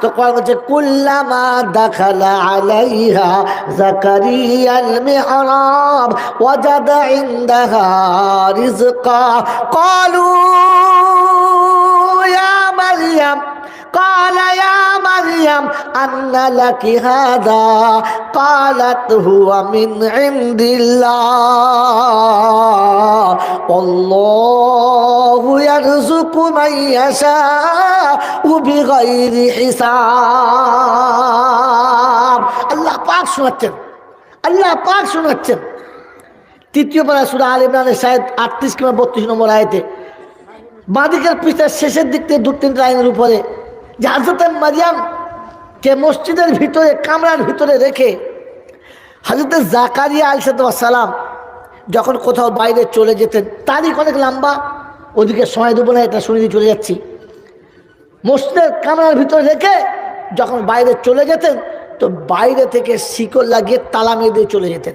তো কোরআন বলছে কুল্লামা দাখালা আলাইহা জাকারিয়াল মিহরাব ওয়াজাদা ইনদাহা রিজকা ক্বালু ইয়া মারইয়াম قال يا مريم أن لك هذا قالت هو من عند الله والله يرزق من يشاء بغير حساب আল্লাহ পাক শোনাচ্ছেন আল্লাহ পাক শোনাচ্ছেন তৃতীয় পারা সুরা আল ইমরানের শায়দ আটত্রিশ কিংবা বত্রিশ নম্বর আয়তে বাঁদিকের পৃষ্ঠার শেষের দিক থেকে দু তিনটা আইনের উপরে যে হাজরত মারিয়াম কে মসজিদের ভিতরে কামরার ভিতরে রেখে হাজরত জাকারিয়া আলসালাম যখন কোথাও বাইরে চলে যেতেন তারিখ অনেক লম্বা ওদিকে সময় দেবো না, এটা শুনে দিয়ে চলে যাচ্ছি। মসজিদের কামরার ভিতরে রেখে যখন বাইরে চলে যেতেন, তো বাইরে থেকে শিকল লাগিয়ে তালা মেরে দিয়ে চলে যেতেন।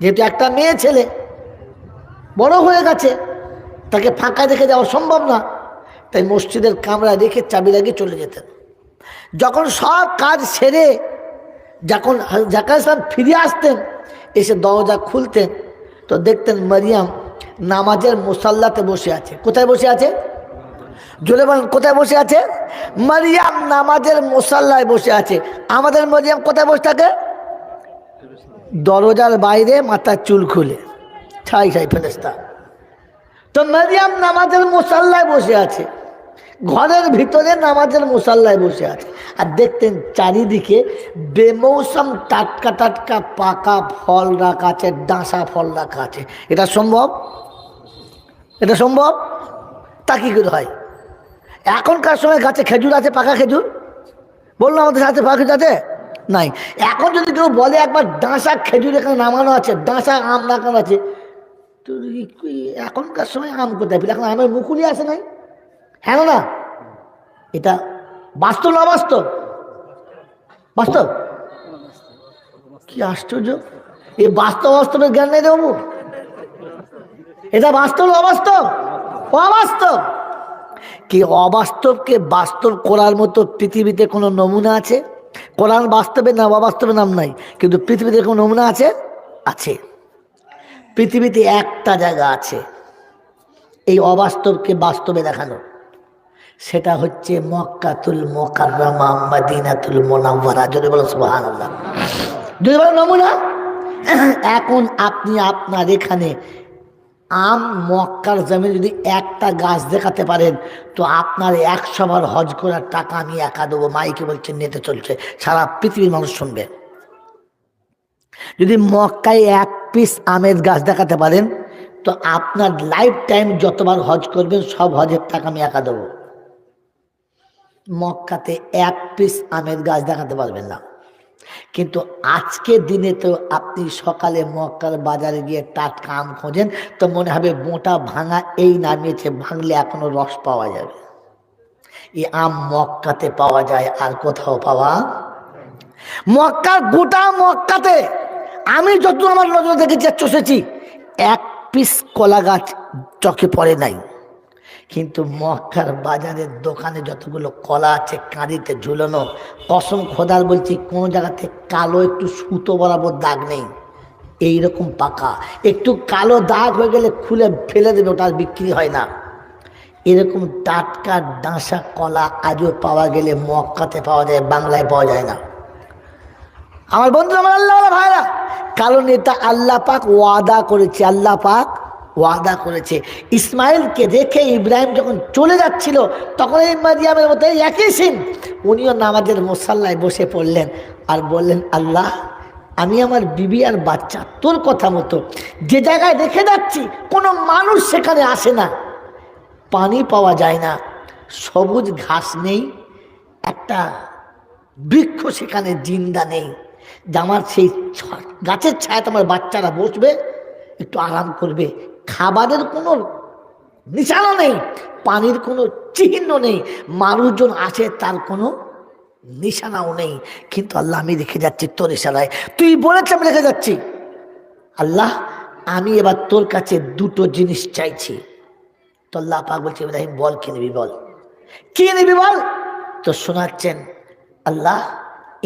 যেহেতু একটা মেয়ে ছেলে, বড় হয়ে গেছে, তাকে ফাঁকা রেখে যাওয়া সম্ভব না, তাই মসজিদের কামরা রেখে চাবি লাগিয়ে চলে যেতেন। যখন সব কাজ সেরে, যখন জাকার ইসলাম ফিরে আসতেন, এসে দরজা খুলতেন, তো দেখতেন মারিয়াম নামাজের মুসাল্লাতে বসে আছে। কোথায় বসে আছে? জোরে বলেন, কোথায় বসে আছে? মারিয়াম নামাজের মুসাল্লায় বসে আছে। আমাদের মারিয়াম কোথায় বসে থাকে? দরজার বাইরে মাথার চুল খুলে। ছাই ছাই ফেরেস্তা তো মারিয়াম নামাজের মুসাল্লায় বসে আছে। ঘরের ভিতরে নামাজের মুসাল্লায় বসে আছে। আর দেখতেন চারিদিকে বেমৌসম টাটকা টাটকা পাকা ফল রাখা আছে, ডাঁসা ফল রাখা আছে। এটা সম্ভব? এটা সম্ভব? তা কী করে হয়? এখনকার সময় গাছে খেজুর আছে, পাকা খেজুর? বলল আমাদের সাথে, পাকা খেজুর আছে? নাই। এখন যদি কেউ বলে একবার ডাঁসা খেজুর এখানে নামানো আছে, ডাঁসা আম রাখানো আছে, তো এখনকার সময় আম কোথায়? পেলে এখন আমের মুকুলি আছে নাই? হ্যাঁ না এটা বাস্তব না বাস্তব বাস্তব? কি আশ্চর্য। এই বাস্তব বাস্তবের জ্ঞান নেই দেবো এটা বাস্তব, অবাস্তব? অবাস্তব। কি অবাস্তবকে বাস্তব করার মতো পৃথিবীতে কোনো নমুনা আছে? কোরআন বাস্তবে না অবাস্তবে নাম নাই, কিন্তু পৃথিবীতে কোনো নমুনা আছে? আছে। পৃথিবীতে একটা জায়গা আছে। এই অবাস্তবকে বাস্তবে দেখানো সেটা হচ্ছে মক্কাতুল মোকাররমা, মদিনাতুল মোনাওয়ারা। যদি বলো আল্লাহ যদি বলো, নমুনা? এখন আপনি আপনার এখানে আম, মক্কার জমি যদি একটা গাছ দেখাতে পারেন, তো আপনার একশো বার হজ করার টাকা আমি একা দেবো। মাইকে বলছে, নেতে চলছে। সারা পৃথিবীর মানুষ শুনবে। যদি মক্কায় এক পিস আমের গাছ দেখাতে পারেন, তো আপনার লাইফ টাইম যতবার হজ করবেন, সব হজের টাকা আমি একা দেবো। মক্কাতে এক পিস আমের গাছ দেখাতে পারবেন না। কিন্তু আজকে দিনে তো আপনি সকালে মক্কার বাজারে গিয়ে টাটকা আম খোঁজেন, তো মনে হবে মোটা ভাঙা এই নামিয়েছে, ভাঙলে এখনও রস পাওয়া যাবে। এই আম মক্কাতে পাওয়া যায়, আর কোথাও পাওয়া মক্কার গোটা মক্কাতে। আমি যত আমার নজর দেখেছি চষেছি, এক পিস কলা গাছ চোখে পড়ে নাই। কিন্তু মক্কার বাজারের দোকানে যতগুলো কলা আছে কাঁদিতে ঝুলানো, কসম খোদার বলছি, কোনো জায়গাতে কালো একটু সুতো বরাবর দাগ নেই। এইরকম পাকা। একটু কালো দাগ হয়ে গেলে খুলে ফেলে দেবে, ওটা আর বিক্রি হয় না। এরকম টাটকা ডাঁসা কলা আজও পাওয়া গেলে মক্কাতে পাওয়া যায়, বাংলায় পাওয়া যায় না। আমার বন্ধু আমার আল্লাহ ভাইরা কারণ এটা আল্লাহ পাক ওয়াদা করেছে, আল্লাহ পাক ওয়াদা করেছে। ইসমাইলকে রেখে ইব্রাহিম যখন চলে যাচ্ছিল, তখন মারিয়ামের মতো একই সিন। উনিও নামাজের মোসাল্লায় বসে পড়লেন আর বললেন, আল্লাহ, আমি আমার বিবি আর বাচ্চা তোর কথা মতো। যে জায়গায় রেখে যাচ্ছি, কোনো মানুষ সেখানে আসে না। পানি পাওয়া যায় না, সবুজ ঘাস নেই, একটা বৃক্ষ সেখানে জিন্দা নেই। যে আমার সেই গাছের ছায়াতে আমার বাচ্চারা বসবে, একটু আরাম করবে খাবারের কোনো নিশানা নেই, পানির কোনো চিহ্ন নেই, মানুষজন আছে তার কোনো নিশানাও নেই। কিন্তু আল্লাহ আমি রেখে যাচ্ছি তোর ইশারায়। তুই বলেছ আমি রেখে যাচ্ছি। আল্লাহ, আমি এবার তোর কাছে দুটো জিনিস চাইছি। তো আল্লাহ পাক বলছে, ইব্রাহিম, বল, কি নিবি বল? কি নিবি বল? তো শোনাচ্ছেন, আল্লাহ,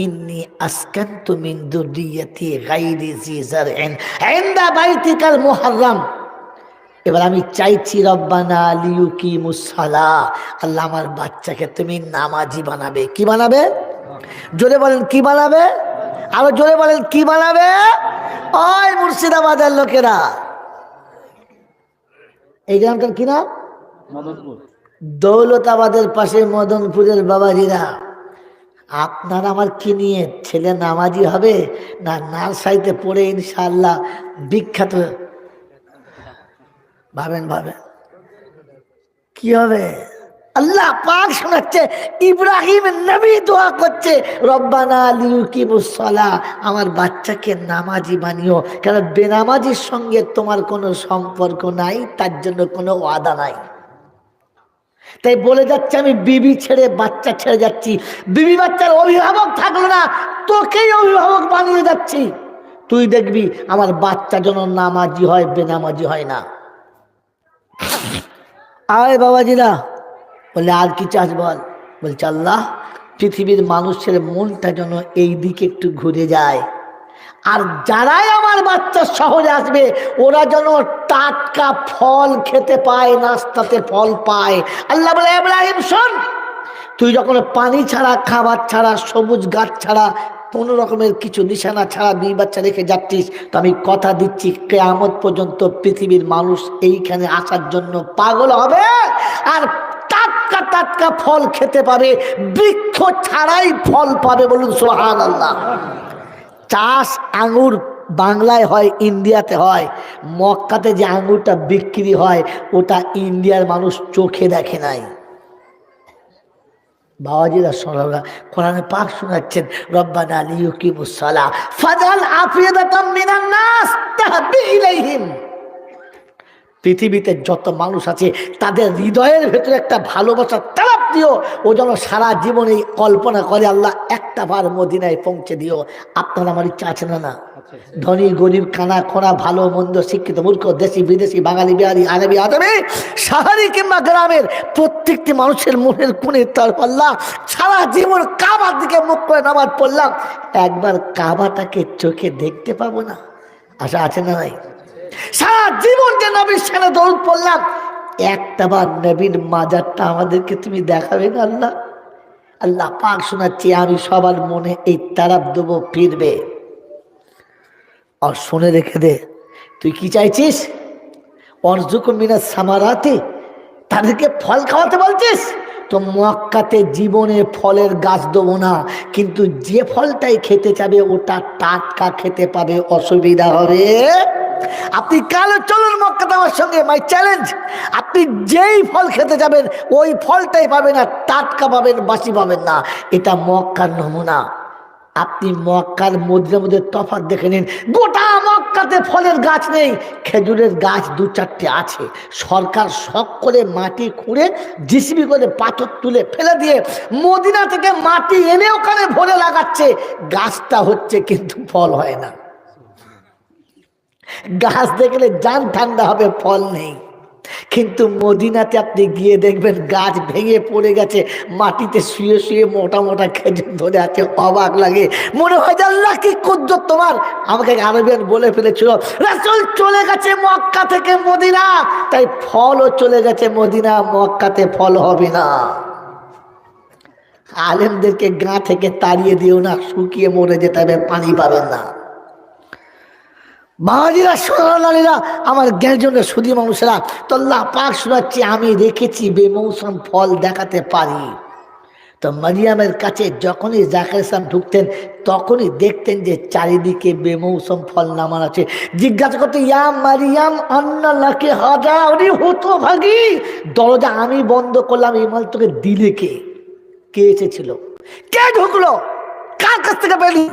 ইন্নি আসকান্তু মিন দুররিয়াতি গায়রি জি জারইন ইনদা বাইতিকাল মুহাররাম। এবার আমি চাইছি রব্বানা লিউকি মুসালা আল্লাহ আমার বাচ্চাকে তুমি নামাজি বানাবে। কি বানাবে? জোরে বলেন কি বানাবে? আরও জোরে বলেন কি বানাবে? ওই মুর্শিদাবাদের লোকেরা। এই গ্রামটার কি নাম? দৌলতাবাদের পাশে মদনপুরের বাবাজিরা। আপনার আমার কি নিয়ে ছেলে নামাজি হবে? না নার্সারিতে পড়ে ইনশাল্লাহ বিখ্যাত ভাবেন ভাবেন। কি হবে? আল্লাহ পাক শোনাচ্ছে, ইব্রাহিম নবী দোয়া করছে, রব্বানা লিউকি মুসলা আমার বাচ্চাকে নামাজি বানিও। কেন বেনামাজির সঙ্গে তোমার কোনো সম্পর্ক নাই, তার জন্য কোনো ওয়াদা নাই। তাই বলে যাচ্ছে, আমি বিবি ছেড়ে বাচ্চা ছেড়ে যাচ্ছি। বিবি বাচ্চার অভিভাবক থাকল না, তোকেই অভিভাবক বানিয়ে যাচ্ছি। তুই দেখবি, আমার বাচ্চা যেন নামাজি হয়, বেনামাজি হয় না। আয় বাবাজিরা, বলে, আর কি চাস বল? বলছে, আল্লাহ, পৃথিবীর মানুষের মনটা যেন এই দিকে একটু ঘুরে যায়। আর যারাই আমার বাচ্চা শহরে আসবে, ওরা যেন টাটকা ফল খেতে পায়, নাস্তাতে ফল পায়। আল্লাহ বলে ইব্রাহিম শোন, তুই যখন পানি ছাড়া, খাবার ছাড়া, সবুজ গাছ ছাড়া কোনো রকমের কিছু নিশানা ছাড়া দুই বাচ্চা রেখে যাচ্ছিস, তো আমি কথা দিচ্ছি, কেয়ামত পর্যন্ত পৃথিবীর মানুষ এইখানে আসার জন্য পাগল হবে। আর টাটকা টাটকা ফল খেতে পাবে বৃক্ষ ছাড়াই ফল পাবে বলুন সোহান আল্লাহ চাষ আঙুর বাংলায় হয়, ইন্ডিয়াতে হয়। মক্কাতে যে আঙুরটা বিক্রি হয়, ওটা ইন্ডিয়ার মানুষ চোখে দেখে নাই। বাবাজিরা সোনারা কোরআনে পাক শোনাচ্ছেন, রব্বানা লিউকিমুসসালা ফাজাল আফিয়াদাতাম মিনান নাস তাহদি ইলাইহিম। পৃথিবীতে যত মানুষ আছে, তাদের হৃদয়ের ভেতরে একটা ভালোবাসার তালাপ দিও, ও যেন সারা জীবনে কল্পনা করে, আল্লাহ, একটা বার মদিনায় পৌঁছে দিও। আপনার আমার ইচ্ছা আছে না না? ধনী, গরিব, কানা খোনা ভালো, মন্দ, শিক্ষিত, মূর্খ, দেশি, বিদেশি, বাঙালি, বিহারি, আরবি আদমে শহরে কিংবা গ্রামের প্রত্যেকটি মানুষের মনের কোণে তার আল্লাহ সারা জীবন কাবার দিকে মুখ করে নামাজ পড়লাম। একবার কাবাটাকে চোখে দেখতে পাবো না। আশা আছে না নাই? সারা জীবন যে নবীর সেনা দৌড় পড়লাম, একটা বার নবীর মাজারটা আমাদেরকে তুমি দেখাবে না আল্লাহ? আল্লাহ পাক শোনাচ্ছি, আমি সবার মনে এই তারাপ দেবো, ফিরবে। আর শুনে রেখে দে। তুই কি চাইছিস? অর্জুক মিনা সামারাতে তাদেরকে ফল খাওয়াতে বলছিস? তো মক্কাতে জীবনে ফলের গাছ দেবো না, কিন্তু যে ফলটাই খেতে চাবে ওটা টাটকা খেতে পাবে, অসুবিধা হবে। আপনি কালো চলুন মক্কাতে আমার সঙ্গে? মাই চ্যালেঞ্জ আপনি যেই ফল খেতে যাবেন, ওই ফলটাই পাবেন না টাটকা পাবেন বাসি পাবেন না। এটা মক্কার নমুনা। আপনি মক্কার মধ্যে মধ্যে তফাৎ দেখে নিন। গোটা মক্কাতে ফলের গাছ নেই। খেজুরের গাছ দু চারটে আছে। সরকার শখ করে মাটি খুঁড়ে, জিসিবি করে পাথর তুলে ফেলে দিয়ে মদিনা থেকে মাটি এনে ওখানে ভরে লাগাচ্ছে। গাছটা হচ্ছে কিন্তু ফল হয় না। গাছ দেখলে যান ঠান্ডা হবে, ফল নেই। কিন্তু মদিনাতে আপনি গিয়ে দেখবেন গাছ ভেঙে পড়ে গেছে, মাটিতে শুয়ে শুয়ে মোটা মোটা খেজুর ধরে আছে, অবাক লাগে। মনে হয় আল্লাহ কি কুদ্দত তোমার? আমাকে আরবিয়ান বলে ফেলেছিল, রাসূল চলে গেছে মক্কা থেকে মদিনা। তাই ফলও চলে গেছে মদিনা, মক্কাতে ফল হবে না। আলেমদেরকে গা থেকে তাড়িয়ে দিও না, শুকিয়ে মরে যেতে হবে, পানি পাবেন না। বাঙালিরা সোনালীরা আমার জ্ঞানজনের সুদী মানুষেরা তল্লাহ পাক শোনাচ্ছি, আমি রেখেছি বেমৌসুম ফল দেখাতে পারি। তো মারিয়ামের কাছে যখনই জাকের ঢুকতেন, তখনই দেখতেন যে চারিদিকে বেমৌসুম ফল নামান আছে। জিজ্ঞাসা করতে ইয়া মারিয়াম আন্নাল্লাহকে হাজারি হতো ভাগি দরজা আমি বন্ধ করলাম, এই মাল তোকে দিলে কে? কে এসেছিল? কে ঢুকলো? কার কাছ থেকে পেলি?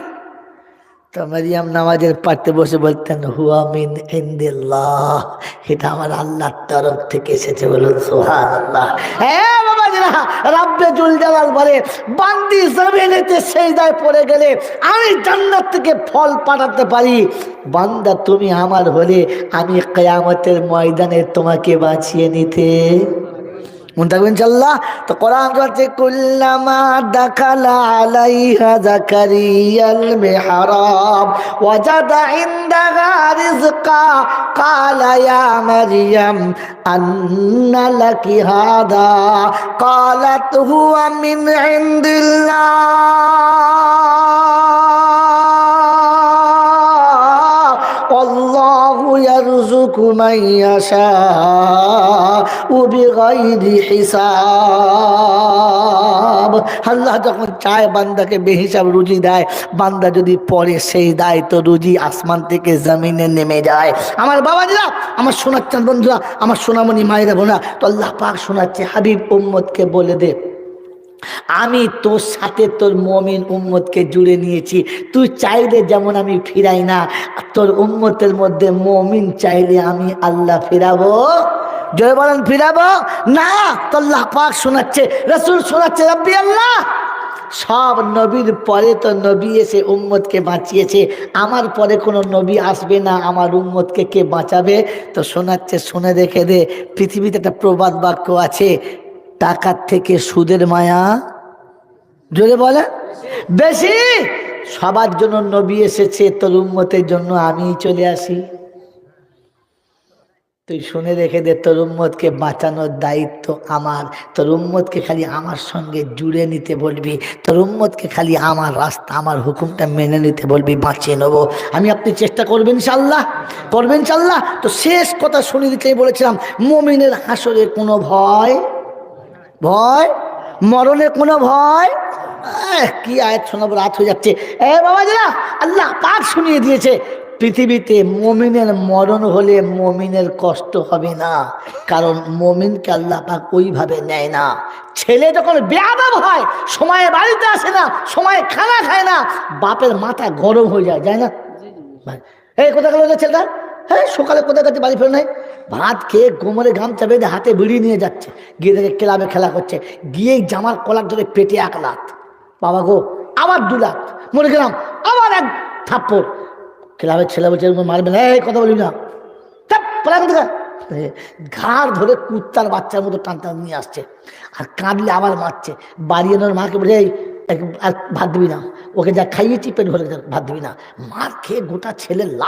তো মারিয়াম নামাজের পাড়তে বসে বলতেন, হুয়া মিন ইন্দিল্লাহ। এটা আমার আল্লাহর তরফ থেকে এসেছে বলুন সোহান আল্লাহ হ্যাঁ বাবা জিরা রাব্বে জুল জালাল বলে, বান্দি জমিনেতে সেই দায় পড়ে গেলে আমি জান্নাত থেকে ফল পাঠাতে পারি। বান্দা, তুমি আমার হলে আমি কেয়ামতের ময়দানে তোমাকে বাঁচিয়ে নিতে। منتقبين شاء الله القرآن قلت كلما دخل عليها زكريا المحراب وجد عندها رزقا قال يا مريم أن لك هذا؟ قالت هو من عند الله. والله يرزق من يشاء. আল্লাহ যখন চায় বান্দাকে বেহিসাব রুজি দেয়, বান্দা যদি পরে সেই দেয় তো রুজি আসমান থেকে জমিনে নেমে যায়। আমার বাবা যা আমার সোনাচ্ছেন বন্ধুরা, আমার সোনামণি মায়েরা বোনা তো আল্লাহ পাক শোনাচ্ছে, হাবিব উম্মদকে বলে দে, আমি তোর সাথে তোর মমিন উম্মতকে জুড়ে নিয়েছি। তুই চাইলে যেমন আমি ফিরাই না তোর উম্মতের মধ্যে মমিন চাইলে আমি আল্লাহ ফেরাবো। জয় বলেন ফিরাবো? না তোল্লাহ পাক শোনাচ্ছে, রসুল শোনাচ্ছে, রব্বি আল্লাহ। সব নবীর পরে তো নবী এসে উম্মতকে বাঁচিয়েছে, আমার পরে কোনো নবী আসবে না, আমার উম্মতকে কে বাঁচাবে? তো শোনাচ্ছে, শুনে রেখে দে, পৃথিবীতে একটা প্রবাদ বাক্য আছে, টাকার থেকে সুদের মায়া। জোরে বলে বেশি? সবার জন্য নবী এসেছে, তোর উম্মতের জন্য আমি চলে আসি। তুই শুনে রেখে দে, তোর উম্মতকে বাঁচানোর দায়িত্ব আমার। তোর উম্মতকে খালি আমার সঙ্গে জুড়ে নিতে বলবি। তোর উম্মতকে খালি আমার রাস্তা, আমার হুকুমটা মেনে নিতে বলবি, বাঁচিয়ে নেব। আমি আপনি চেষ্টা করবেন ইনশাল্লাহ করবেন ইনশাল্লাহ তো শেষ কথা শুনে দিতেই বলেছিলাম, মমিনের হাসরে কোনো ভয়? ভয়? মরণের কোনো ভয়? কি আয়াত শোনাবো, রাত হয়ে যাচ্ছে। এ বাবা যারা আল্লাহ পাক শুনিয়ে দিয়েছে। পৃথিবীতে মমিনের মরণ হলে মমিনের কষ্ট হবে না। কারণ মমিনকে আল্লাহ পাক ওইভাবে নেয় না। ছেলে যখন বেয়াদব হয়, সময়ে বাড়িতে আসে না, সময়ে খানা খায় না, বাপের মাথা গরম হয়ে যায় যায় না? এই কোথায় গেল ছেলেটা? হ্যাঁ সকালে কোথায় কাছে বাড়ি ফেরে নাই? ভাত খেয়ে কোমরে গামছা বেঁধে হাতে বিড়ি নিয়ে যাচ্ছে, গিয়ে দেখে ক্লাবে খেলা করছে, গিয়েই জামার কলার ধরে পেটে এক লাত। বাবা গো, আবার দু লাখ মরে গেলাম, আবার এক থাপ্পড়। ক্লাবের ছেলে বলছে এরকম মারবে না এই কথা বলি না। ঘাড় ধরে কুত্তার বাচ্চার মতো টান টান নিয়ে আসছে। আর কাঁদলে আবার মারছে। বাড়ি এনে ওর মাকে বলে "এই, আর ভাত দিবি না। ওকে যা খাইয়েছি পেট ভরে ভাত দিবি না। মার খেয়ে গোটা ছেলে লাল